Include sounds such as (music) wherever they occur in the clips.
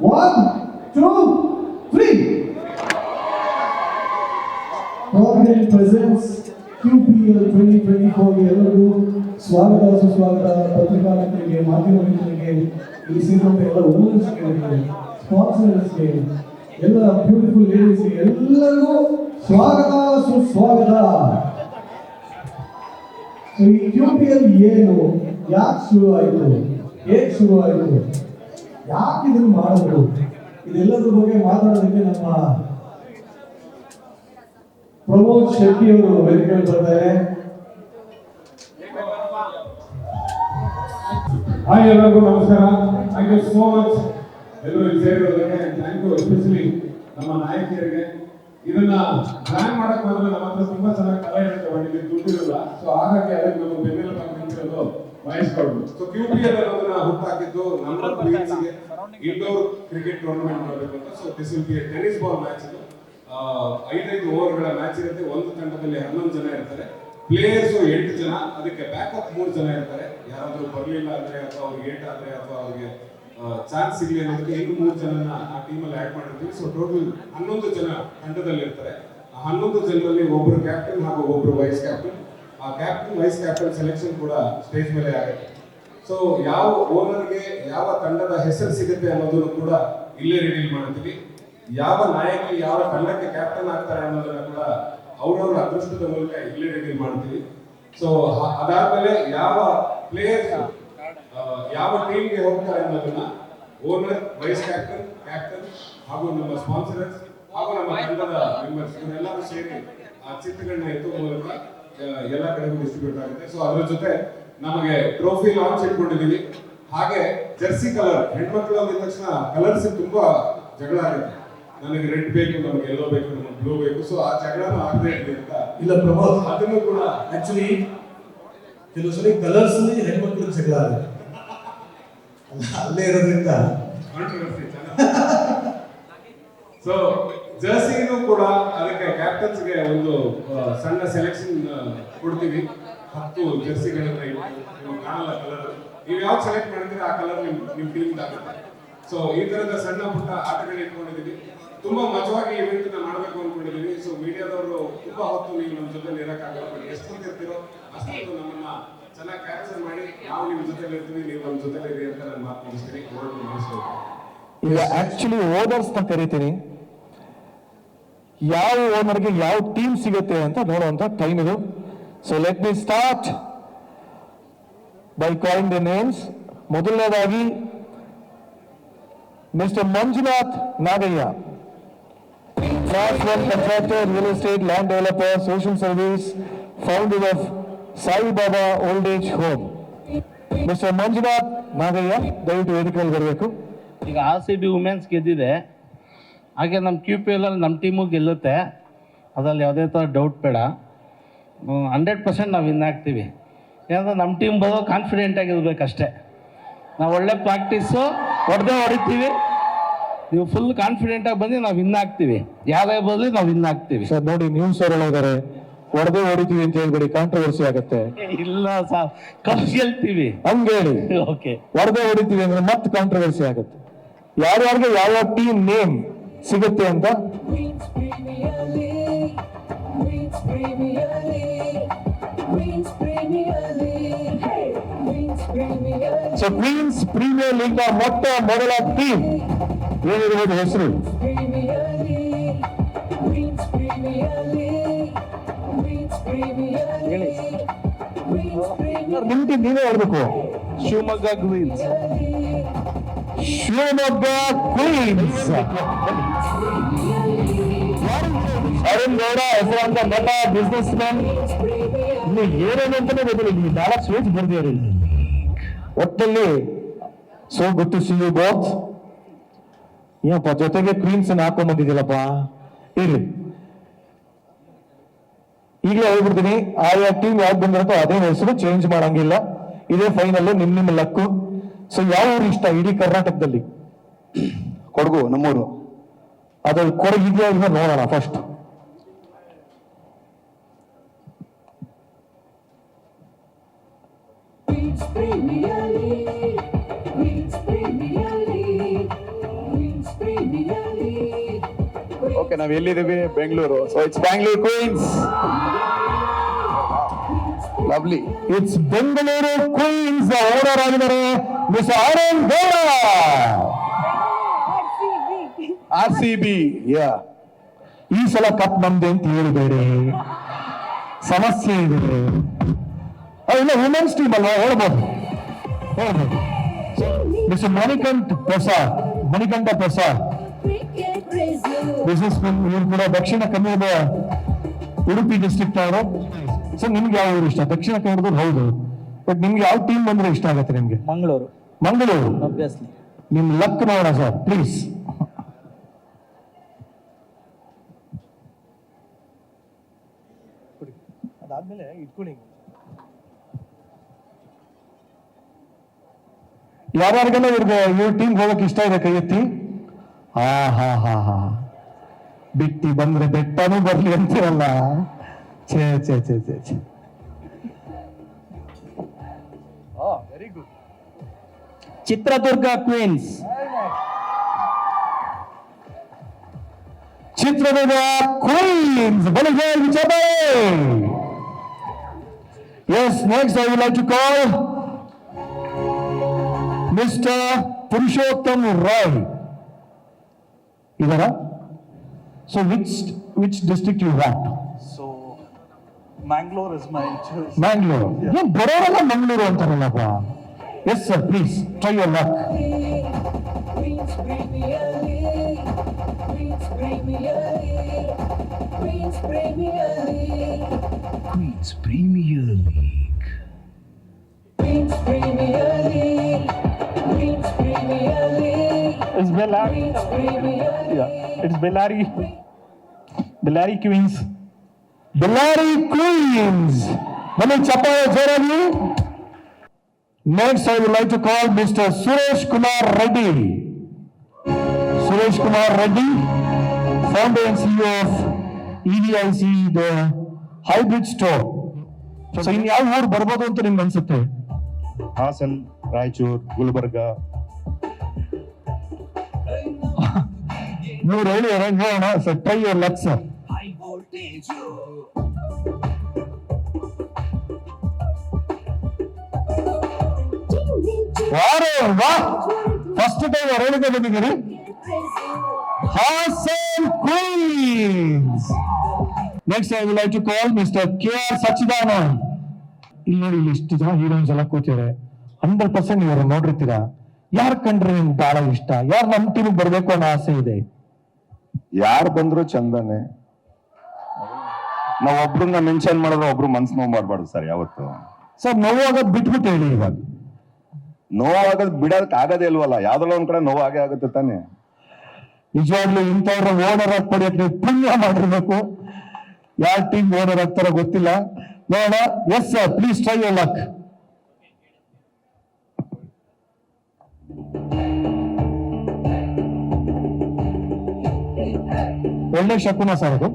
One two, three. L twenty twenty ಫೋರ್ಗೆ ಎಲ್ಲರಿಗೂ ಸ್ವಾಗತ ಸುಸ್ವಾಗತ. ಪತ್ರಿಕಾ ಮಿತ್ರರಿಗೆ ಮಾಧ್ಯಮ ಮಿತ್ರರಿಗೆ ಇಲ್ಲಿ ಸೇರಿದಂಥ ಎಲ್ಲ ಓನರ್ಸ್ಗಳಿಗೆ ಸ್ಪಾನ್ಸರ್ಸ್ಗೆ ಎಲ್ಲ ಬ್ಯೂಟಿಫುಲ್ ಲೇಡೀಸ್ಗೆ ಎಲ್ಲರಿಗೂ ಸ್ವಾಗತ ಸುಸ್ವಾಗತ. ಈ ಕ್ಯೂ ಪಿ ಏನು? ಯಾಕೆ ಶುರು ಆಯಿತು ಹೇಗೆ ಶುರು ಆಯಿತು ಯಾಕೆ ಇದನ್ನು ಮಾಡಬೇಕು ಇದೆಲ್ಲದರ ಬಗ್ಗೆ ಮಾತಾಡೋದಕ್ಕೆ ನಮ್ಮ ಪ್ರಮೋದ್ ಶೆಟ್ಟಿ ಅವರು ವೇದಿಕೆ ಬರ್ತಾರೆ ಹಾಯ್ ಎಲ್ಲರಿಗೂ ನಮಸ್ಕಾರ. ಥ್ಯಾಂಕ್ ಯು ಸೋ ಮಚ್ ಎಲ್ಲರೂ ಸೇರಿರೋದಕ್ಕೆ ಥ್ಯಾಂಕ್ ಯು ಎಸ್ಪೆಷಲಿ ನಮ್ಮ ನಾಯಕಿಯರಿಗೆ. ಇದನ್ನ ಪ್ಲಾನ್ ಮಾಡಕ್ ಬಂದ್ರೆ ನಮ್ಮ ಹತ್ರ ತುಂಬಾ ಚೆನ್ನಾಗಿ ಕಲೆ ಇರುತ್ತೆ ಬಂದಿದ್ದು ದುಡ್ಡು ಇರಲ್ಲ. ಸೊ ಹಾಗಾಗಿ ಅದಕ್ಕೆ ನಮ್ಮ ಬೆನ್ನೆಲುಬಾಗಿ ನಿಂತಿರೋದು. ವಹಿಸ್ಕೊಳ್ಬೋದು ಸೊ ಕ್ಯೂ ಪಿ ಎಲ್ ಅನ್ನೋದನ್ನ ಹುಟ್ಟಾಕಿದ್ದು ನಮ್ಮ ಕ್ವೀನ್ಸ್ಗೆ ಇಂಡೋರ್ ಕ್ರಿಕೆಟ್ ಟೂರ್ನಮೆಂಟ್ ಮಾಡಬೇಕು ಅಂತ so this will be tennis ball match ಇದು. ಐದೈದು ಓವರ್ಗಳ ಮ್ಯಾಚ್ ಇರುತ್ತೆ. ಒಂದು ತಂಡದಲ್ಲಿ ಹನ್ನೊಂದು ಜನ ಇರ್ತಾರೆ. ಪ್ಲೇಯರ್ಸ್ ಎಂಟು ಜನ ಅದಕ್ಕೆ ಬ್ಯಾಕಪ್ ಮೂರು ಜನ ಇರ್ತಾರೆ. ಯಾರಾದರೂ ಬರಲಿಲ್ಲ ಅಂದ್ರೆ ಅಥವಾ ಅವ್ರಿಗೆ ಏಟ್ ಆದ್ರೆ ಅಥವಾ ಅವ್ರಿಗೆ ಚಾನ್ಸ್ ಸಿಗ್ಲಿ ಅನ್ನೋದಕ್ಕೆ ಇನ್ನು ಮೂರು ಜನನ ಆ ಟೀಮಲ್ಲಿ ಆ್ಯಡ್ ಮಾಡಿರ್ತೀವಿ. ಸೊ ಟೋಟಲ್ ಹನ್ನೊಂದು ಜನ ತಂಡದಲ್ಲಿ ಇರ್ತಾರೆ ಆ ಹನ್ನೊಂದು ಜನರಲ್ಲಿ ಒಬ್ಬರು ಕ್ಯಾಪ್ಟನ್ ಹಾಗೂ ಒಬ್ಬರು ವೈಸ್ ಕ್ಯಾಪ್ಟನ್ ಆ ಕ್ಯಾಪ್ಟನ್ ವೈಸ್ ಕ್ಯಾಪ್ಟನ್ ಸೆಲೆಕ್ಷನ್ ಕೂಡ ಸ್ಟೇಜ್ ಮೇಲೆ ಆಗುತ್ತೆ. ಸೊ ಯಾವ ಓನರ್ಗೆ ಯಾವ ತಂಡದ ಹೆಸರು ಸಿಗುತ್ತೆ ಅನ್ನೋದನ್ನು ಕೂಡ ಇಲ್ಲೇ ರಿವೀಲ್ ಮಾಡ್ತೀವಿ ಯಾವ ನಾಯಕ ಯಾವ ತಂಡಕ್ಕೆ ಕ್ಯಾಪ್ಟನ್ ಆಗ್ತಾರೆ ಅನ್ನೋದನ್ನ ಕೂಡ ಅವ್ರವ್ರ ಅದೃಷ್ಟದ ಮೂಲಕ ಇಲ್ಲೇ ರಿವೀಲ್ ಮಾಡ್ತೀವಿ ಸೊ ಅದಾದ್ಮೇಲೆ ಯಾವ ಪ್ಲೇಯರ್ಸ್ ಯಾವ ಟೀಮ್ಗೆ ಹೋಗ್ತಾರೆ ಅನ್ನೋದನ್ನ ಓನರ್ ವೈಸ್ ಕ್ಯಾಪ್ಟನ್ ಕ್ಯಾಪ್ಟನ್ ಹಾಗೂ ನಮ್ಮ ಸ್ಪಾನ್ಸರ್ಸ್ ಹಾಗೂ ನಮ್ಮ ತಂಡದ ಮೆಂಬರ್ಸ್ ಇವರೆಲ್ಲರೂ ಸೇರಿ ಆ ಚಿತ್ರಗಳನ್ನ ಎತ್ತುವ ಮೂಲಕ ಎಲ್ಲ ಕಡೆಗೂ ಡಿಸ್ಟ್ರಿಬ್ಯೂಟ್ ಆಗುತ್ತೆ. ಸೊ ಅದ್ರ ಜೊತೆ ನಮಗೆ ಟ್ರೋಫಿ ಲಾಂಚ್ ಇಟ್ಕೊಂಡಿದೀವಿ. ಹಾಗೆ ಜರ್ಸಿ ಕಲರ್ ಹೆಣ್ಮಕ್ಳು ಅಂದಿದ ತಕ್ಷಣ ಕಲರ್ಸ್ ತುಂಬಾ ಜಗಳ ಆಗುತ್ತೆ. ನನಗೆ ರೆಡ್ ಬೇಕು ನಮಗೆ ಎಲ್ಲೋ ಬೇಕು ನಮಗೆ ಬ್ಲೂ ಬೇಕು. ಸೊ ಆ ಜಗಳನ ಆಗದೆ ಇರಲಿ ಅಂತ ಇಲ್ಲ ಪ್ರಭಾವ ಅದನ್ನು ಕೂಡ ಆಕ್ಚುಲಿ ಕೆಲವು ಸಲ ಕಲರ್ಸ್ ಹೆಣ್ಮಕ್ಳು ಜಗಳ ಆಗುತ್ತೆ. ಅಲ್ಲ, ಇರೋದ್ರಿಂದ. ಕಾಂಟ್ರವರ್ಸಿ ಸೊ ಜರ್ಸಿನೂ ಕೂಡ ಅದಕ್ಕೆ ಕ್ಯಾಪ್ಟನ್ಸ್ಗೆ ಒಂದು ಸಣ್ಣ ಸೆಲೆಕ್ಷನ್ ಕೊಡ್ತೀವಿ. ಹತ್ತು ಜರ್ಸಿಗಳನ್ನ ಕಾಣಲ್ಲ ಕಲರ್ ನೀವು ಯಾವ್ದು ಸೆಲೆಕ್ಟ್ ಮಾಡಿದ್ರೆ ಆ ಕಲರ್ ನಿಮ್ ನಿಮ್ ಟೀಮ್ ಆಗುತ್ತೆ. ಸೊ ಈ ತರದ ಸಣ್ಣ ಪುಟ್ಟ ಆಟಗಳು ಇಟ್ಕೊಂಡಿದೀವಿ ತುಂಬಾ ಮಜವಾಗಿ ಇವೆಂಟ್ ಮಾಡಬೇಕು ಅನ್ಕೊಂಡಿದೀವಿ ಸೊ ಮೀಡಿಯಾದವರು ತುಂಬಾ ಹೊತ್ತು ನೀವು ನಮ್ಮ ಜೊತೆ ಇರಕ್ಕಾಗಲ್ಲ. ಎಷ್ಟು ಇರ್ತೀರೋ ಅಷ್ಟು ನಮ್ಮನ್ನ ಚೆನ್ನಾಗಿ ಕ್ಯಾಪ್ಚರ್ ಮಾಡಿ ನಾವು ನಿಮ್ ಜೊತೆ ಇರ್ತೀವಿ, ನೀವು ನಮ್ಮ ಜೊತೆ ಇರಿ ಅಂತ ನಾನು ಮಾತು ಮುಗಿಸ್ತೀನಿ. ಈಗ ಆಕ್ಚುಲಿ ಓದರ್ಸ್ ಅಂತ ಕರಿತೀನಿ. ಯಾವ ಓನರ್ಗೆ ಯಾವ ಟೀಮ್ ಸಿಗುತ್ತೆ ಅಂತ ನೋಡುವಂತ ಟೈಮ್ ಇದು. So let me start by calling the names ಮೊದಲನೇದಾಗಿ mister Manjunath Nagaiah real estate land developer social service founder of Saibaba old age home mister Manjunath Nagaiah ದಯವಿಟ್ಟು ವೇದಿಕೆಯಲ್ಲಿ ಬರಬೇಕು. ಈಗ ಆರ್ ಸಿ ಬಿ ವುಮೆನ್ಸ್ ಗೆದ್ದಿದೆ. ಹಾಗೆ ನಮ್ಮ Q P ಎಲ್ಲಲ್ಲಿ ನಮ್ಮ team ಗೆಲ್ಲುತ್ತೆ. ಅದರಲ್ಲಿ ಯಾವುದೇ ಥರ ಡೌಟ್ ಬೇಡ. ಹಂಡ್ರೆಡ್ ಪರ್ಸೆಂಟ್ ನಾವು ವಿನ್ ಆಗ್ತೀವಿ. ಏನಂದ್ರೆ ನಮ್ಮ ಟೀಮ್ ಬರೋ ಕಾನ್ಫಿಡೆಂಟ್ ಆಗಿರ್ಬೇಕಷ್ಟೇ ನಾವು ಒಳ್ಳೆ ಪ್ರಾಕ್ಟೀಸು ಹೊಡೆದೇ ಹೊಡಿತೀವಿ. ನೀವು ಫುಲ್ ಕಾನ್ಫಿಡೆಂಟಾಗಿ ಬಂದು ನಾವು ವಿನ್ ಆಗ್ತೀವಿ. ಯಾರೇ ಬರಲಿ ನಾವು ವಿನ್ ಆಗ್ತೀವಿ. ಸರ್ ನೋಡಿ ನೀವು ಸರ್ ಇದ್ದಾರೆ ಹೊಡೆದೇ ಹೊಡಿತೀವಿ ಅಂತ ಹೇಳ್ಬೇಡಿ ಕಾಂಟ್ರವರ್ಸಿ ಆಗುತ್ತೆ. ಇಲ್ಲ ಸರ್ ಕಪ್ ಗೆಲ್ತೀವಿ ಹೇಳಿ. ಓಕೆ ಹೊಡೆದೇ ಹೊಡಿತೀವಿ ಅಂದ್ರೆ ಮತ್ತೆ ಕಾಂಟ್ರವರ್ಸಿ ಆಗುತ್ತೆ. ಯಾರ್ಯಾರಿಗೆ ಯಾವ ಟೀಮ್ ನೇಮ್ ಸಿಗುತ್ತೆ ಅಂತ? ಕ್ರೀನ್ಸ್ ಪ್ರೀಮಿಯ ಅಲ್ಲಿಸ್ ಪ್ರೀಮಿಯಲ್ಲೇ ಮೊಟ್ಟ ಮೊದಲ ಟೀಮ್ ಇರುವುದು ಹೆಸರು? ಪ್ರೀಮಿಯಲ್ಲಿ ಕ್ರೀನ್ಸ್ ಪ್ರೀಮಿಯಲ್ಲಿ ಪ್ರೀನ್ಸ್ ಪ್ರೀಮಿಯಲ್ಲಿ ಹೇಳಿದ ನಿಂತಿದ್ದೀನಿ ಹೊಡೆದುಕೊ ಶಿವಮೊಗ್ಗ ಕ್ರೀನ್ಸ್ ಅಲ್ಲಿ ಶಿವಮೊಗ್ಗ ಕ್ರೀನ್ಸ್ ಅರುಣ್ ಗೌಡ ಹೆಸರಾಂತ ನಟ ಬಿಸ್ನೆಸ್ ಮ್ಯಾನ್ ಇಲ್ಲಿ ಏನೇನು ಅಂತಾನೆ ಗೊತ್ತಿಲ್ಲ. ಇಲ್ಲಿ ನಾಲ್ಕು ಸ್ವೇಚ್ ಬರ್ದಿದ್ದಾರೆ ಒಟ್ಟಲ್ಲಿ so to see you both ಏನಪ್ಪ ಜೊತೆಗೆ ಕ್ವೀನ್ಸ್ ಹಾಕೊಂಡ್ ಬಂದಿದ್ದಿಲ್ಲಪ್ಪ ಇರ್ಲಿ. ಈಗಲೇ ಹೋಗ್ಬಿಡ್ತೀನಿ ಆಯಾ ಟೀಮ್ ಯಾವ್ದು ಬಂದಿರುತ್ತೋ ಅದೇ ಹೆಸರು ಚೇಂಜ್ ಮಾಡಂಗಿಲ್ಲ. ಇದೇ ಫೈನಲ್ ನಿಮ್ ನಿಮ್ಮ ಲಕ್ಕು ಸೊ ಯಾವ ಊರು ಇಷ್ಟ? ಇಡೀ ಕರ್ನಾಟಕದಲ್ಲಿ. ಕೊಡಗು ನಮ್ಮೂರು. ಅದ್ರಲ್ಲಿ ಕೊಡಗಿದ್ಯಾ ಇಲ್ಲ ನೋಡೋಣ ಫಸ್ಟ್ ನಾವ್ ಎಲ್ಲಿದ್ದೀವಿ? Bengaluru. So it's Bangalore Queens lovely it's Bengaluru Queens owner ಆಗಿದ್ದಾರೆ miss Anand Gowda R C B ಯಾ ಈ ಸಲ ಕಪ್ ನಮ್ದೆ ಅಂತ ಹೇಳಿದ್ದಾರೆ. ಸಮಸ್ಯೆ ಇದೆ. ಇಲ್ಲ ವುಮೆನ್ಸ್ ಟೀಮ್ ಅಲ್ವಾ? ಹೇಳ್ಬೋದು. ಹೇಳ್ಬೋದು. ಮಿಸ್ ಮಣಿಕಂಠ್ ಪ್ರಸಾದ್ ಮಣಿಕಂಠ ಪ್ರಸಾದ್ ಬಿಸ್ನೆಸ್ ಇವ್ರು ಕೂಡ ದಕ್ಷಿಣ ಕನ್ನಡದ ಉಡುಪಿ ಡಿಸ್ಟ್ರಿಕ್ಟ್ ಅವರು. ಸೊ ನಿಮ್ಗೆ ಯಾವ ಊರು ಇಷ್ಟ? ದಕ್ಷಿಣ ಕನ್ನಡದವ್ರು ಹೌದು. ಬಟ್ ನಿಮ್ಗೆ ಯಾವ ಟೀಮ್ ಬಂದ್ರೆ ಇಷ್ಟ ಆಗತ್ತೆ ನಿಮ್ಗೆ? ಮಂಗಳೂರು. ಮಂಗಳೂರು? ನಿಮ್ ಲಕ್ ನೋಡ ಸರ್ ಪ್ಲೀಸ್ ಅದಾದ್ಮೇಲೆ ಇಟ್ಕೊಳ್ಳಿ ಯಾರ್ಯಾರಿಗೆಲ್ಲ ಇವ್ರಿಗೆ ಇವ್ರ ಟೀಮ್ ಹೋಗಕ್ ಇಷ್ಟ ಇದೆ ಕೈ ಎತ್ತಿ? ಹಾ ಹಾ ಹಾ ಹಾ. ಬಿಟ್ಟಿ ಬಂದ್ರೆ ಬೆಟ್ಟನೂ ಬರ್ಲಿ ಅಂತೀರಲ್ಲ? ಛೇ ಛೇ ಛೇ ಛೇ ಛೇ. Very good Chitradurga Queens Chitradurga Queens ಬೆಳಿಗ್ಗೆ ವಿಚಾರ yes next I would like to call mister Purushottam Rai ಇದರ so which which district you want so Mangalore is my choice. Mangalore ಏನ್ ಬರೋರೆಲ್ಲ Mangaluru ಅಂತಾರಲ್ಲಪ್ಪ yes sir please try your luck Queen's Premier League. Queen's Premier League. Queen's Premier League. Queen's Premier League. Queen's Premier League. Queen's Premier League. It's Bellari. Queen's Premier League. Yeah, it's Bellari. Bellari Queens. Bellary Queens. Mani Chapaya Jeremy. Next, I would like to call Mr. Suresh Kumar Reddy. Suresh Kumar Reddy, founder and CEO of EDIC, the hybrid store. So ಇನ್ ಯಾವ ಊರು ಬರ್ಬೋದು ಅಂತ ನಿಮ್ಗೆ ಅನ್ಸುತ್ತೆ ಹಾಸನ್ ರಾಯಚೂರು ಗುಲ್ಬರ್ಗ. (laughs) ನೀವು ಹೇಳಿ ನೋಡೋಣ sir try your luck sir ವಾರೇ ವಾ. ಫಸ್ಟ್ ಟೈಮ್ ಹೇಳಿಕೆ ಬಂದಿದ್ದೀರಿ Hassan Queens. Next I will like to call mister K R Sachidanand ಇಲ್ಲಿ ನೋಡಿ ಇಲ್ಲಿ ಇಷ್ಟು ಜನ ಹೀರೋಯಿನ್ಸ್ ಎಲ್ಲ ಕೂತಿದ್ದಾರೆ. ಹಂಡ್ರೆಡ್ ಪರ್ಸೆಂಟ್ ಇವರು ನೋಡಿರ್ತೀರಾ? ಯಾರು ಕಂಡ್ರೆ ನಿಮ್ಗೆ ಬಹಳ ಇಷ್ಟ? ಯಾರು ನಮ್ ಟೀಮ್ ಬರ್ಬೇಕು ಅನ್ನೋ ಆಸೆ ಇದೆ? ಯಾರು ಬಂದ್ರು ಚಂದನೆ. ನಾವ್ ಒಬ್ರನ್ನ ಮೆನ್ಷನ್ ಮಾಡಿದ್ರೆ ಒಬ್ರು ಮನ್ಸು ನೋವು ಮಾಡ್ಬಾರ್ದು ಸರ್ ಯಾವತ್ತು. ಸರ್ ನೋವಾಗೋದ್ ಬಿಟ್ಬಿಟ್ಟು ಹೇಳಿ ಇವಾಗ. ನೋವಾಗೋದು ಬಿಡೋದಕ್ಕೆ ಆಗದೇ ಇಲ್ವಲ್ಲ? ಯಾವ್ದಲ್ಲ ಒಂದ್ ಕಡೆ ನೋವಾಗೇ ಆಗೇ ಆಗುತ್ತೆ ತಾನೆ. ನಿಜವಾಗ್ಲೂ ಇಂಥವ್ರ ಓನರ್ ಆಗಿ ಪಡೆಯಕ್ಕೆ ನೀವು ಪುಣ್ಯ ಮಾಡಿರ್ಬೇಕು. ಯಾರ ಟೀಮ್ ಓನರ್ ಆಗ್ತಾರೋ ಗೊತ್ತಿಲ್ಲ. ನೋಡೋಣ. Yes sir please try your luck ಒಳ್ಳೆ ಶಕುನ ಸರ್ ಅದು.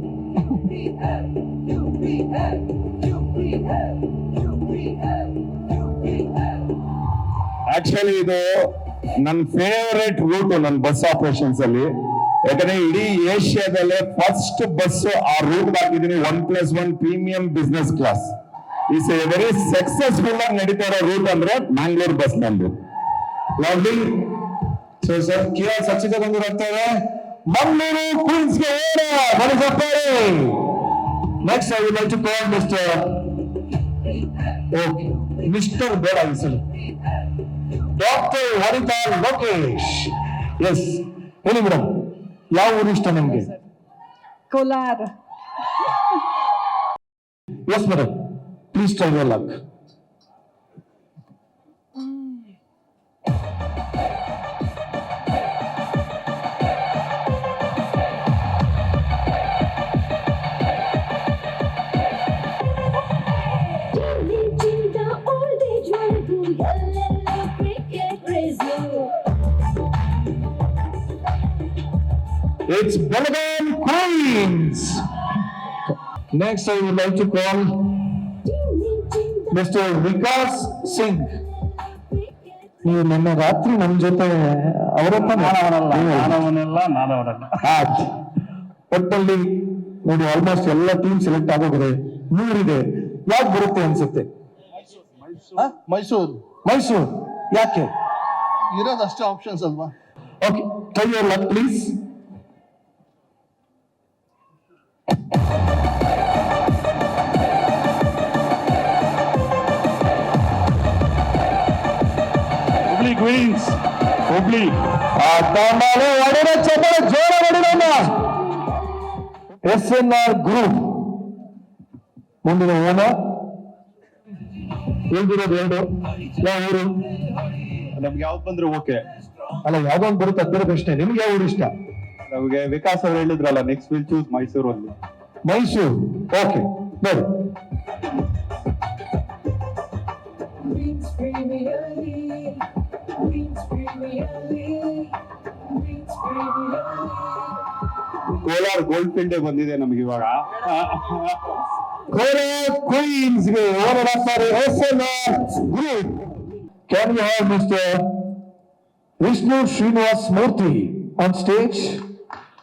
ಆಕ್ಚುಲಿ ಇದು ನನ್ನ ಫೇವರೇಟ್ ರೂಟ್ ನನ್ನ ಬಸ್ ಆಪರೇಷನ್ಸ್ ಅಲ್ಲಿ. ಯಾಕಂದ್ರೆ ಇಡೀ ಏಷ್ಯಾದಲ್ಲೇ ಫಸ್ಟ್ ಬಸ್ ಆ route ಹಾಕಿದೀನಿ one plus one premium business class is a very successful ಆಗಿ ನಡೀತಾ ಇರೋ ರೂಟ್ ಅಂದ್ರೆ ಮ್ಯಾಂಗ್ಳೂರ್ ಬಸ್ ನಂದು lovely so sir K R Sachidananda ಆಗ್ತಾ ಇದೆ ಮಂಗಳೂರು ಕ್ವೀನ್ಸ್ಗೆ ಬಲಿಸಪ್ಪಾರಿ next I will like to call mister okay mister ಬೇಡ ಹೆಸರು ಡಾಕ್ಟರ್ ವನಿತಾ ಲೋಕೇಶ್ ಎಸ್ ಹೇಳಿ ಮೇಡಮ್ ಯಾವ ಊರು ಇಷ್ಟ ನಿಮ್ಗೆ? Kolar. Yes madam please try your luck It's Belgian Queens. Next, I would like to call Mr. Vikas Singh. ನೀವು ನಿನ್ನೆ ರಾತ್ರಿ ನಮ್ಮ ಜೊತೆ ಅವರಪ್ಪ ನಾನವನಲ್ಲ ನಾನವನಲ್ಲ ನಾನವನಲ್ಲ. ಒಟ್ಟಲ್ಲಿ ನೋಡಿ ಆಲ್ಮೋಸ್ಟ್ ಎಲ್ಲ ಟೀಮ್ ಸೆಲೆಕ್ಟ್ ಆಗೋಗಿದೆ. ನೂರಿದೆ ಯಾಕೆ ಬರುತ್ತೆ ಅನ್ಸುತ್ತೆ? ಮೈಸೂರು. ಮೈಸೂರು. ಯಾಕೆ? ಇರೋದಷ್ಟು ಆಪ್ಷನ್ಸ್ ಅಲ್ವಾ? Okay your luck please Hubli Queens Hubli ಒಡೆದ ಚಪ್ಪಳ ಜೋರ ಹೊಡಿರೋಣ ಎಸ್ ಎನ್ ಆರ್ ಗ್ರೂಪ್ ಮುಂದಿನ ಓನ ಉಳಿದಿರೋದು ಎರಡು. ಯಾವ ಊರು? ನಮ್ಗೆ ಯಾವ್ದು ಬಂದ್ರೆ ಓಕೆ. ಅಲ್ಲ ಯಾವ್ದೊಂದು ಬರುತ್ತೆ ಅದರ ಪ್ರಶ್ನೆ. ನಿಮ್ಗೆ ಯಾವ ಊರು ಇಷ್ಟ? ನಮಗೆ ವಿಕಾಸ್ ಅವ್ರು ಹೇಳಿದ್ರಲ್ಲ ನೆಕ್ಸ್ಟ್ ವಿಲ್ ಚೂಸ್ ಮೈಸೂರು ಅಲ್ಲಿ ಮೈಸೂರು ಓಕೆ ನೋಡಿ Queen's Premier League. Queen's Premier League. Queen's Premier League. Kolar gold field ಬಂದಿದೆ ನಮ್ಗೆ ಇವಾಗ Kolar ಕ್ವೀನ್ಸ್ಗೆ R group can you have mister Vishnu Srinivas Murthy on stage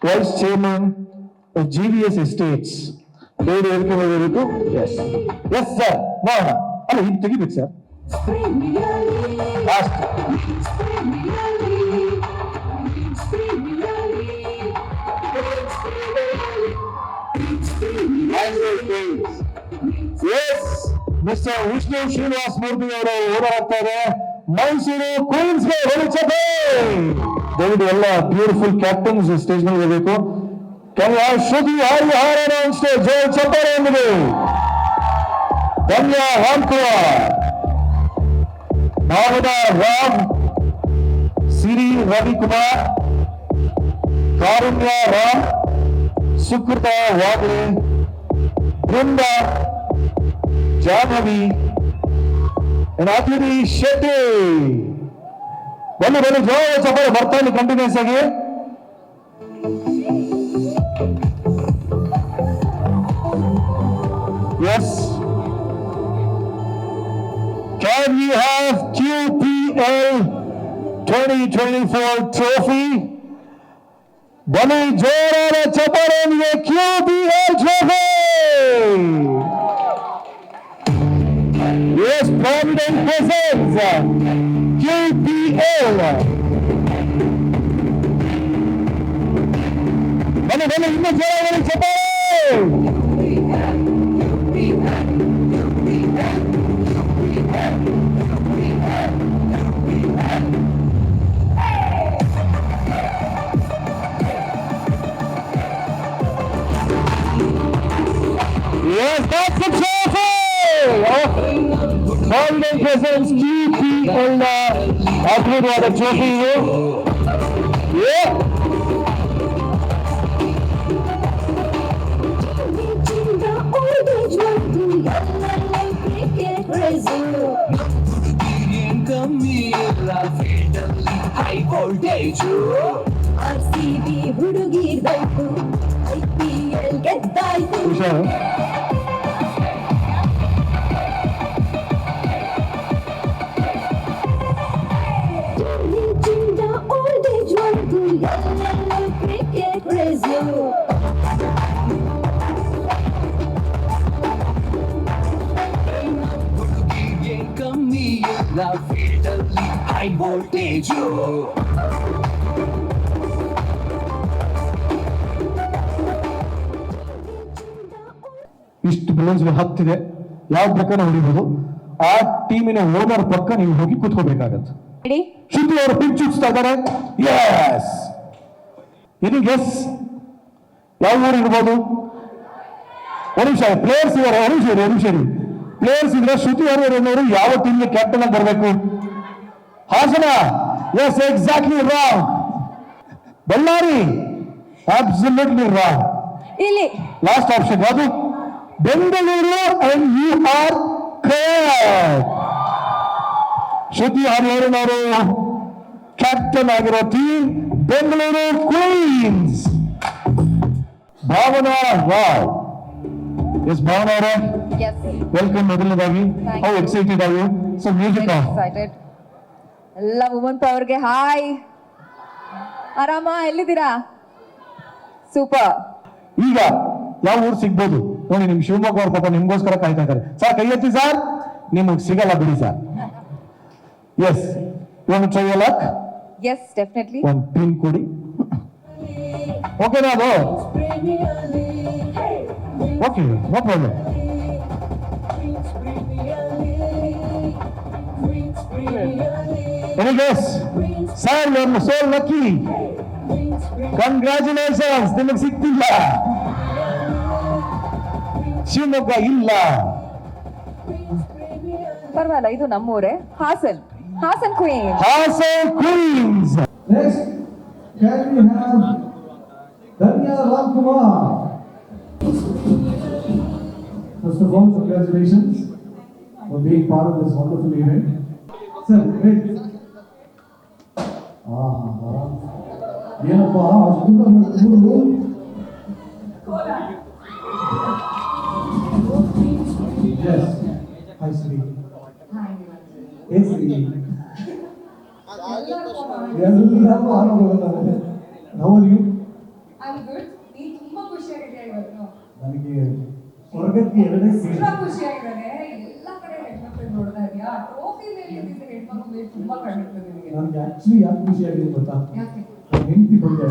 vice chairman G V S estates ಬೇರೆ ಹೇಳ್ಕೆ ಹೋಗಿರುತ್ತು sir ಮಾಡ ಅಲ್ಲ ಇದು ತೆಗಿಬೇಕು sir last yes mister Vishnu Srinivasa Murthy ಅವರು ಓಡಾಡ್ತಾರೆ ಮೈಸೂರು ಕ್ವೀನ್ಸ್ಗೆ ಹೊರಡಿಸಬೇಕು ಹೊರಚದೆ ದಯವಿಟ್ಟು ಎಲ್ಲ ಬ್ಯೂಟಿಫುಲ್ ಕ್ಯಾಪ್ಟನ್ಸ್ ಸ್ಟೇಜ್ ಮೇಲೆ ಇರಬೇಕು can you Shruti Hariharan on stage ಜೋರ್ ಚಪ್ಪಾಳೆ ಎಂದಿದೆ ಧನ್ಯ ರಾಮ್ಕುಮಾರ್ ಭಾವನಾ ರಾಮ್ ಸಿರಿ ರವಿಕುಮಾರ್ ಕಾರುಣ್ಯ ರಾಮ್ ಸುಕೃತ ವಾಗ್ಲೆ ಬೃಂದ ಜಾಹ್ನವಿ ರಾತ್ರಿ ಶೆಟ್ಟಿ ಬನ್ನಿ ಬನ್ನಿ ಜೋರ ಚಪ್ಪಾಳೆ ಬರ್ತಾ ಇಲ್ಲಿ ಕಂಟಿನ್ಯೂಸ್ ಆಗಿ. Yes can you have Q P L twenty twenty four trophy ಬನ್ನಿ ಜೋರಾದ ಚಪ್ಪಾಳೆಯೊಂದಿಗೆ Q P L trophy Yes, Provident presents QPL. ಬನ್ನಿ ಬನ್ನಿ ಇನ್ನು ಜೋರಾಗಿ ಚಪ್ಪಾಳೆ Golden presents QPL ಅದ್ಭುತವಾದ ಟ್ರೋಫಿ ಇದು Yeah. ಚಿಂದ ಓಲ್ಡೇಜ್ ಒಂದು ಎಲ್ಲೆಲ್ಲ cricket craze R C B ಹುಡುಗಿರ್ಬೇಕು I P L ಗೆದ್ದಾಯ್ತು ಇಷ್ಟು ಬಲೂನ್ಸ್ ಹತ್ತಿದೆ. ಯಾವ ಪ್ರಕಾರ ಹೊಡಿಬಹುದು ಆ ಟೀಮಿನ ಓನರ್ ಪಕ್ಕ ನೀವು ಹೋಗಿ ಕುತ್ಕೋಬೇಕಾಗತ್ತೆ ಶುದ್ಧಿ ಶ್ರುತಿ ಅವರು ಪಿಚ್ ಚುಚ್ತಾ ಇದ್ದಾರೆ ಎಸ್ ಇದು ಗೆಸ್ ಯಾವ ಊರು ಇರ್ಬೋದು? ಒಂದು ನಿಮಿಷ ಪ್ಲೇಯರ್ಸ್ ಇದ್ದಾರೆ ಇರಿ, ಒಂದು ನಿಮಿಷ ಪ್ಲೇಯರ್ಸ್ ಇದ್ರೆ ಶ್ರುತಿ ಅವರು ಅನ್ನೋರು ಯಾವ ಟೀಮ್ಗೆ ಕ್ಯಾಪ್ಟನ್ ಆಗಿ ಬರಬೇಕು? Hassan yes exactly wrong Ballari absolutely wrong ಇಲ್ಲಿ ಲಾಸ್ಟ್ ಆಪ್ಷನ್ ಯಾವುದು Bengaluru and you are correct Shruti Hariharan ಅವರು ಕ್ಯಾಪ್ಟನ್ ಆಗಿರೋ team Bengaluru Queens Bhavana Rao yes Bhavana ಅವರೇ ಎಸ್ ವೆಲ್ಕಮ್ ಮೊದಲನೇದಾಗಿ Thank ಹೌ you. ಎಕ್ಸೈಟೆಡ್ ಆಗಿ so music excited ಎಲ್ಲ woman ಪವರ್ಗೆ hi ಆರಾಮ? ಎಲ್ಲಿದ್ದೀರಾ? ಸೂಪರ್ ಈಗ ಯಾವ ಊರು ಸಿಗ್ಬೋದು. ನೋಡಿ ನಿಮ್ ಶಿವಮೊಗ್ಗ ಅವ್ರ ಪಾಪ ನಿಮ್ಗೋಸ್ಕರ ಕಾಯ್ತಾ ಇದ್ದಾರೆ. ಸರ್ ಕೈ ಎತ್ತಿ ಸರ್ ನಿಮಗ್ ಸಿಗಲ್ಲ ಬಿಡಿ ಸರ್ ಎಸ್ ಒಂದು ಟ್ರೈ ಲಕ್ ಎಸ್ ಡೆಫಿನೆಟ್ಲಿ ಒಂದು ಪಿನ್ ಕೊಡಿ. ಓಕೆನಾ ಅದು ಓಕೆ ನೋ ಪ್ರಾಬ್ಲಮ್ ಬೆನ್ವೆಸ್ಟ್ ಸರ್ ನಮಸ್ತೆ ನಕ್ಕಿ ಕंग्रेचुಲೇಷನ್ಸ್ ನಿಮಗೆ ಸಿಕ್ಕಿಬಿya ಶಿವಮೊಗ್ಗ ಇಲ್ಲ ಪರವಾಗಿಲ್ಲ ಇದು ನಮ್ಮೋರೆ. Hassan. Hassan Queen Hassan Queens next can Ram Kumar thank you sir ಆಹಾ. ಏನಪ್ಪ ಅಷ್ಟು ಮೂರು Yes. Hi, Sri. Hey, Sri. ಎಲ್ಲರೂ ಆರೋಗ್ಯ ನಾವು ನೀವು ನೀನ್ ತುಂಬಾ ಖುಷಿಯಾಗಿದೆ ಇವತ್ತು ನನಗೆ ಸ್ವರ್ಗಕ್ಕೆ ಎರಡೇ ಸೀಟ್ ತುಂಬಾ ಖುಷಿಯಾಗಿದ್ದಾನೆ ಎಲ್ಲ ಕಡೆ ಹೆಣ್ಮಕ್ಳು ನೋಡ್ತಾ ಇದೆಯಾ ಟ್ರೋಫಿ ಮೇಲೆ ಇದ್ದಿದ್ದ ಹೆಣ್ಮಕ್ಳು ತುಂಬಾ ಕಾಣಿಸ್ತದೆ ನಿನಗೆ ನನಗೆ ಆಕ್ಚುಲಿ ಯಾಕೆ ಖುಷಿ ಆಗಿದೆ ಗೊತ್ತಾ ಯಾಕೆ ನನ್ನ ಹೆಂಡತಿ ಬಂದೆ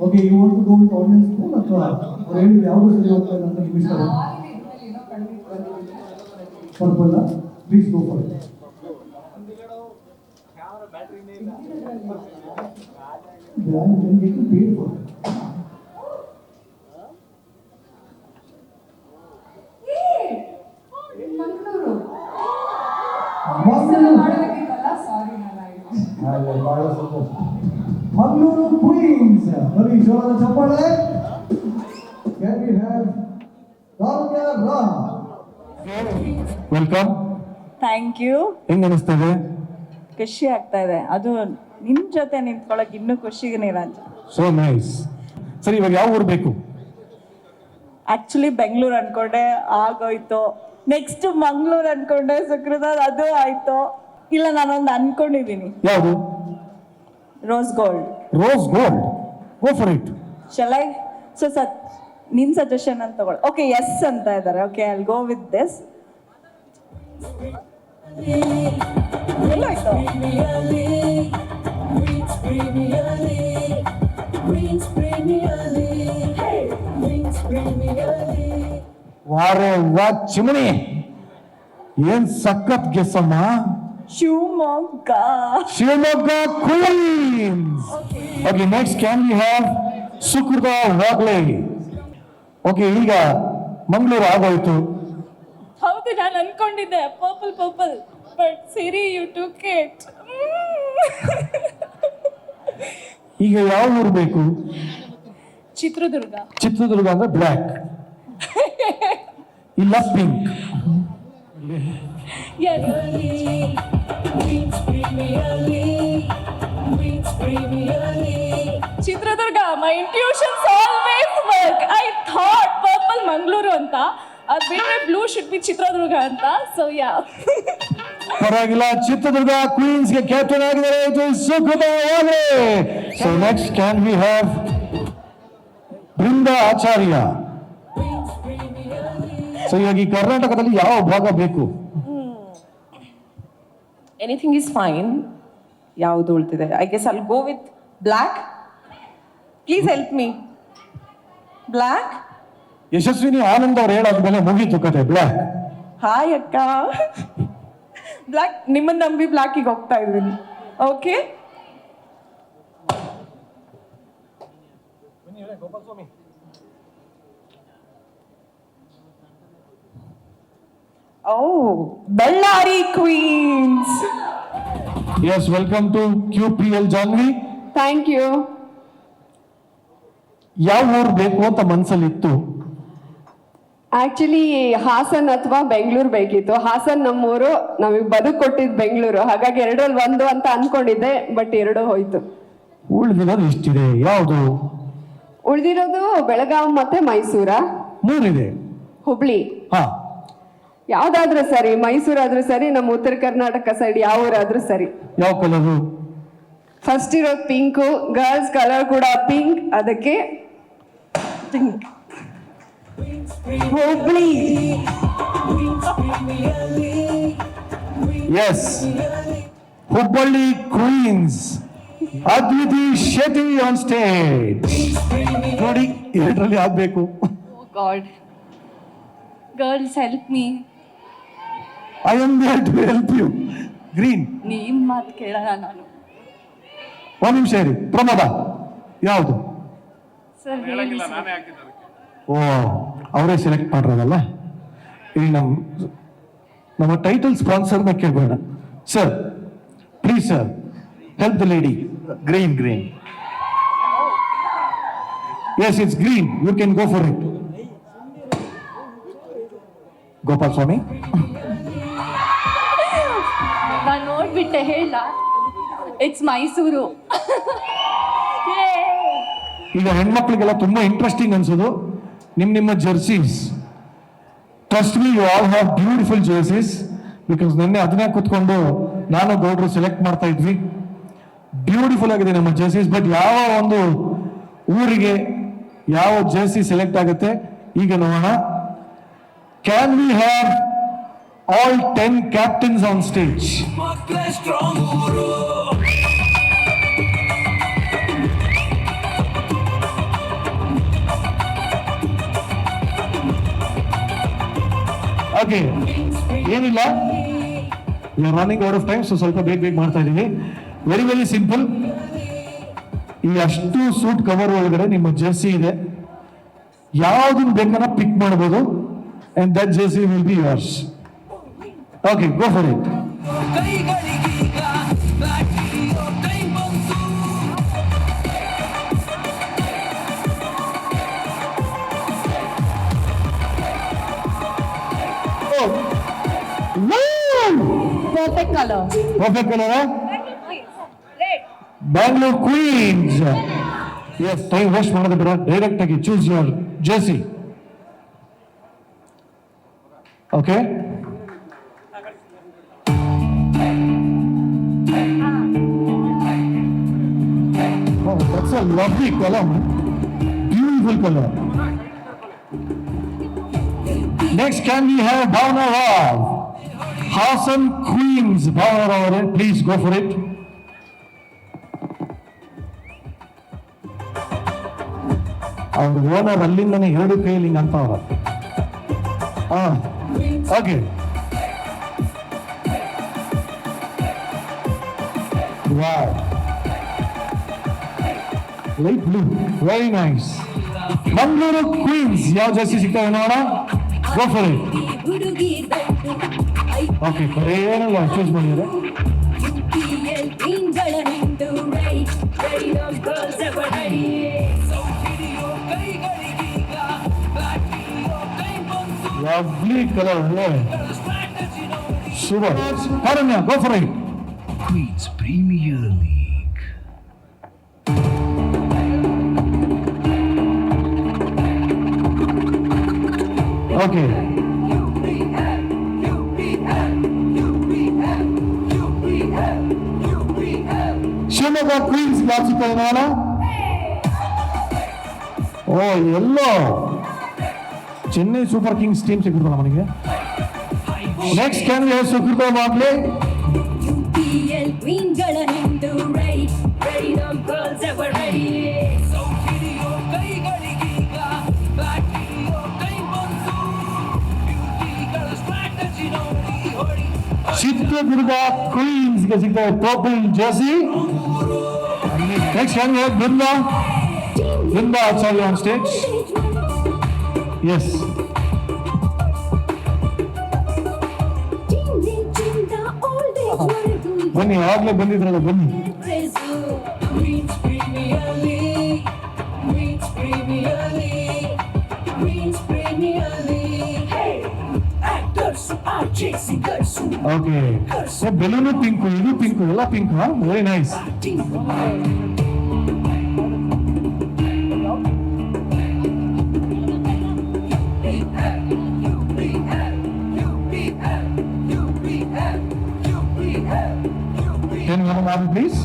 okay you want to go with audience school ಅಥವಾ ಅವ್ರು ಹೇಳಿದ ಯಾವುದು ಸರಿ ಹೋಗ್ತಾ ಇಲ್ಲ ಅಂತ ನಿಮ್ಗೆ ಇಷ್ಟ ಆಗಿದೆ ಇದ್ರಲ್ಲಿ ಏನೋ ಖಂಡಿತ ಬಂದಿದ್ದೀನಿ purple please go for Yeah, you can get ಜೋರಾದ ಚಪ್ಪಾಳೆ can we have Ramya Ram welcome thank you ಹೆಂಗ್ ಅನಿಸ್ತದೆ ಖುಷಿ ಆಗ್ತಾ ಇದೆ. ಅದು ನಿಮ್ ಜೊತೆ ನಿಂತ್ಕೊಳಕ್ ಇನ್ನೂ ಖುಷಿಗೆ ನೀರಾಜ್ ಸೋ ನೈಸ್ ಸರಿ ಇವಾಗ ಯಾವ ಊರು ಬೇಕು? ಆಕ್ಚುಲಿ ಬೆಂಗಳೂರು ಅನ್ಕೊಂಡೆ ಆಗೋಯ್ತು. ನೆಕ್ಸ್ಟ್ ಮಂಗಳೂರು ಅನ್ಕೊಂಡೆ ಸುಕೃತ ಅದು ಆಯ್ತು. ಇಲ್ಲ ನಾನೊಂದು ಅನ್ಕೊಂಡಿದೀನಿ. ಯಾವುದು? Rose gold rose gold go for it ಶಲೈ so ಸತ್ ನಿನ್ ಸಜೆಷನ್ ಅಂತ ತಗೊಳ್ಳಿ ಓಕೆ ಎಸ್ ಅಂತ ಇದ್ದಾರೆ okay I go with this ವಾರೆ ವಾ ಚಿಮಣಿ. ಏನ್ ಸಖತ್ ಗೆಸ್ಸಮ್ಮ Shivamogga. Shivamogga Queens okay next can we have Sukrutha Wagle okay ಈಗ ಮಂಗಳೂರು ಆಗೋಯ್ತು. ಹೌದು ನಾನು ಅನ್ಕೊಂಡಿದ್ದೆ. Purple purple. ಬಟ್ ಸಿರಿ ಯು ಟುಕ್ ಕೇಟ್ ಈಗ ಯಾವ ಊರು ಬೇಕು? ಚಿತ್ರದುರ್ಗ. ಚಿತ್ರದುರ್ಗ ಅಂದ್ರೆ ಬ್ಲ್ಯಾಕ್ (laughs) ಇಲ್ಲ pink Chitradurga my intuitions always work I thought purple Mangaluru ಅಂತ. ಅದು ಬೇರೆ ಬ್ಲೂ ಶುಡ್ ಬಿ ಚಿತ್ರದುರ್ಗ ಅಂತ. ಸೊ ಯಾ ಪರವಾಗಿಲ್ಲ, ಚಿತ್ರದುರ್ಗ ಕ್ವೀನ್ಸ್ಗೆ ಕ್ಯಾಪ್ಟನ್ ಆಗಿದ್ದಾರೆ. ಇದು Sukumar so next can we have Brinda Acharya so ಇವಾಗ ಈ ಕರ್ನಾಟಕದಲ್ಲಿ ಯಾವ ಭಾಗ ಬೇಕು? ಎನಿಥಿಂಗ್ ಇಸ್ ಫೈನ್ ಯಾವುದು ಉಳ್ತಿದೆ I guess I'll go with black please help me black Yashaswini Anand ಅವ್ರು ಹೇಳಾದ್ಮೇಲೆ ಮುಗೀತು ಕತೆ ಬ್ಲ್ಯಾಕ್ ಹಾಯ್ ಅಕ್ಕ. ಬ್ಲ್ಯಾಕ್ ನಿಮ್ಮನ್ನ ನಂಬಿ ಬ್ಲ್ಯಾಕಿಗೆ ಹೋಗ್ತಾ ಇದ್ದೀನಿ. Okay Gopal Ballari Queens yes welcome to Q P L Janhavi thank you ಯಾವ ಊರು ಬೇಕು ಅಂತ ಮನಸ್ಸಲ್ಲಿತ್ತು ಆಕ್ಚುಲಿ ಹಾಸನ್ ಅಥವಾ ಬೆಂಗಳೂರು ಬೇಕಿತ್ತು. ಹಾಸನ್ ನಮ್ಮೂರು ನಮಗೆ ಬದುಕು ಕೊಟ್ಟಿದ್ದು ಬೆಂಗಳೂರು. ಹಾಗಾಗಿ ಎರಡರಲ್ಲಿ ಒಂದು ಅಂತ ಅನ್ಕೊಂಡಿದ್ದೆ ಬಟ್ ಎರಡು ಹೋಯ್ತು. ಉಳಿದಿರೋದು ಇಷ್ಟಿದೆ ಯಾವುದು? ಉಳಿದಿರೋದು ಬೆಳಗಾವಿ ಮತ್ತೆ ಮೈಸೂರ. ಮೂರಿದೆ. ಹುಬ್ಳಿ. ಹಾ. ಯಾವ್ದಾದ್ರೂ ಸರಿ ಮೈಸೂರಾದ್ರೂ ಸರಿ ನಮ್ಮ ಉತ್ತರ ಕರ್ನಾಟಕ ಸೈಡ್ ಯಾವ ಊರಾದ್ರೂ ಸರಿ. ಯಾವ ಕಲರು ಫಸ್ಟ್ ಇರೋದು ಪಿಂಕು ಗರ್ಲ್ಸ್ ಕಲರ್ ಕೂಡ ಪಿಂಕ್ ಅದಕ್ಕೆ pink Hubli yes Hubballi Queens Adviti Shetty on stage ನೋಡಿ ಎರಡರಲ್ಲಿ ಆಗ್ಬೇಕು. God girls help me I am there to help you green ನಿಮ್ಮ ಮಾತು ಕೇಳೋಣ ನಾನು. ಒಂದು ನಿಮಿಷ ಇರಿ. ಪ್ರಮೋದ ಯಾವುದು? ಸರ್ ಹೇಳಿ ಸರ್. ಓ ಅವರೇ ಸೆಲೆಕ್ಟ್ ಮಾಡಿರೋದಲ್ಲ? ಇಲ್ಲಿ ನಮ್ಮ ನಮ್ಮ ಟೈಟಲ್ ಸ್ಪಾನ್ಸರ್ನ ಕೇಳಬೇಡ. Sir please sir help the lady green green yes it's green you can go for it Gopal Swami ನೋಡ್ಬಿಟ್ಟೆ, ಹೇಳ. ಇಟ್ಸ್ ಮೈಸೂರು ಈಗ ಹೆಣ್ಮಕ್ಳಿಗೆಲ್ಲ ತುಂಬಾ ಇಂಟ್ರೆಸ್ಟಿಂಗ್ ಅನ್ಸೋದು. ನಿಮ್ ನಿಮ್ಮ jerseys trust me you all have beautiful jerseys because ನಿನ್ನೆ ಅದನ್ನೇ ಕೂತ್ಕೊಂಡು ನಾನು ಗೌಡ್ರು ಸೆಲೆಕ್ಟ್ ಮಾಡ್ತಾ ಇದ್ವಿ. ಬ್ಯೂಟಿಫುಲ್ ಆಗಿದೆ ನಮ್ಮ ಜರ್ಸೀಸ್ ಬಟ್ ಯಾವ ಒಂದು ಊರಿಗೆ ಯಾವ ಜರ್ಸಿ ಸೆಲೆಕ್ಟ್ ಆಗುತ್ತೆ? ಈಗ ನೋಡೋಣ. Can we have all ten captains on stage okay ಏನಿಲ್ಲ? You running out of time so ಸ್ವಲ್ಪ ಬೇಗ ಬೇಗ ಮಾಡ್ತಾ ಇದ್ದೀನಿ. ವೆರಿ ವೆರಿ ಸಿಂಪಲ್ ಈ ಅಷ್ಟು ಸೂಟ್ ಕವರ್ ಒಳಗಡೆ ನಿಮ್ಮ ಜರ್ಸಿ ಇದೆ. ಯಾವುದನ್ನು ಬೇಕನ್ನ ಪಿಕ್ ಮಾಡ್ಬೋದು and that jersey will be yours okay go for it perfect colour perfect colour Bangalore Queens yes time waste ಮಾಡೋದು ಬೇಡ ಡೈರೆಕ್ಟ್ ಆಗಿ choose your jersey okay Oh, that's a lovely color. man. Beautiful color. Next, can we have Bhavna Rao? Hassan Queens. Bhavna Rao, please go for it. ಅವ್ರ owner ಅಲ್ಲಿಂದನೇ ಎರಡು ಕೈಯಲ್ಲಿ ಹಿಂಗ್ ಅಂತ ಅವ್ರ ಹಾ okay light blue very nice Mangaluru Queens ಯಾವ ಜಾಸ್ತಿ ಸಿಗ್ತವೆ ನೋಡೋಣ ಗೋ ಫಾರ್ ಇಟ್ ಹುಡುಗಿ ದೊಡ್ಡು ಓಕೆ ಏನಿಲ್ಲ ಚೂಸ್ ಮಾಡಿದ್ರೆ ಐಪಿಎಲ್ ಕ್ವೀನ್ಗಳ ನಿಂದು right right off girls ever lovely colour ಒಳ್ಳೆ super ಕಾರಣ್ಯ go for it Queen's Premier League. Okay Shivamogga queens ಯಾವ ಸಿಗ್ತದೆ ನೋಡೋಣ ಓ ಎಲ್ಲೋ ಚೆನ್ನೈ ಸೂಪರ್ ಕಿಂಗ್ಸ್ ಟೀಮ್ ಸಿಗುತ್ತಲ್ಲ ನನಗೆ ನೆಕ್ಸ್ಟ್ ಕ್ಯಾನ್ ವಿ ಸುಕೃತ ಮಾಡ್ಲಿ ಐಪಿಎಲ್ ಕ್ವೀನ್ಗಳ ನಿಂದು right right off girls ever Chitradurga ಕ್ವೀನ್ಸ್ಗೆ ಸಿಗ್ತದೆ purple jersey next can we Brinda Brinda Acharya on stage yes ಬನ್ನಿ, ಆಗಲೇ ಬಂದಿದ್ರಲ್ಲ, ಬನ್ನಿ. ಹೇಸೋ reach premier reach okay so balloon pink ಇದು ಪಿಂಕ್ ಅಲ್ಲ ಪಿಂಕ್ ಹೌ ಮೋ lies team girls please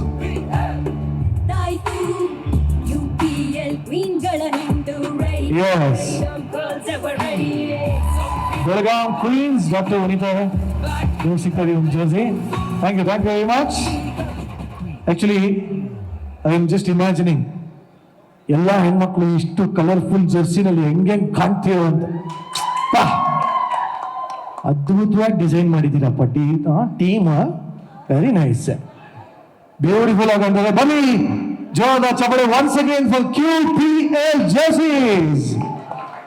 ready. Belgaum queens doctor Vanita ನೀವು ಸಿಗ್ತಾರೆ ನಿಮ್ಮ jersey thank you thank you very much actually I am just imagining ಎಲ್ಲ ಹೆಣ್ಮಕ್ಳು ಇಷ್ಟು colourful ಜರ್ಸಿನಲ್ಲಿ ಹೆಂಗೆ ಕಾಣ್ತೀರೋ ಅಂತ. ಅದ್ಭುತವಾಗಿ ಡಿಸೈನ್ ಮಾಡಿದ್ದೀರಪ್ಪ ಟೀ ಟೀಮ್ ವೆರಿ ನೈಸ್ ಬ್ಯೂಟಿಫುಲ್ ಆಗಿ ಅಂದ್ರೆ ಬನ್ನಿ ಜೋದ ಚಪಡೆ once again for Q P L jerseys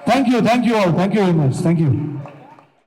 thank you thank you all thank you very much thank you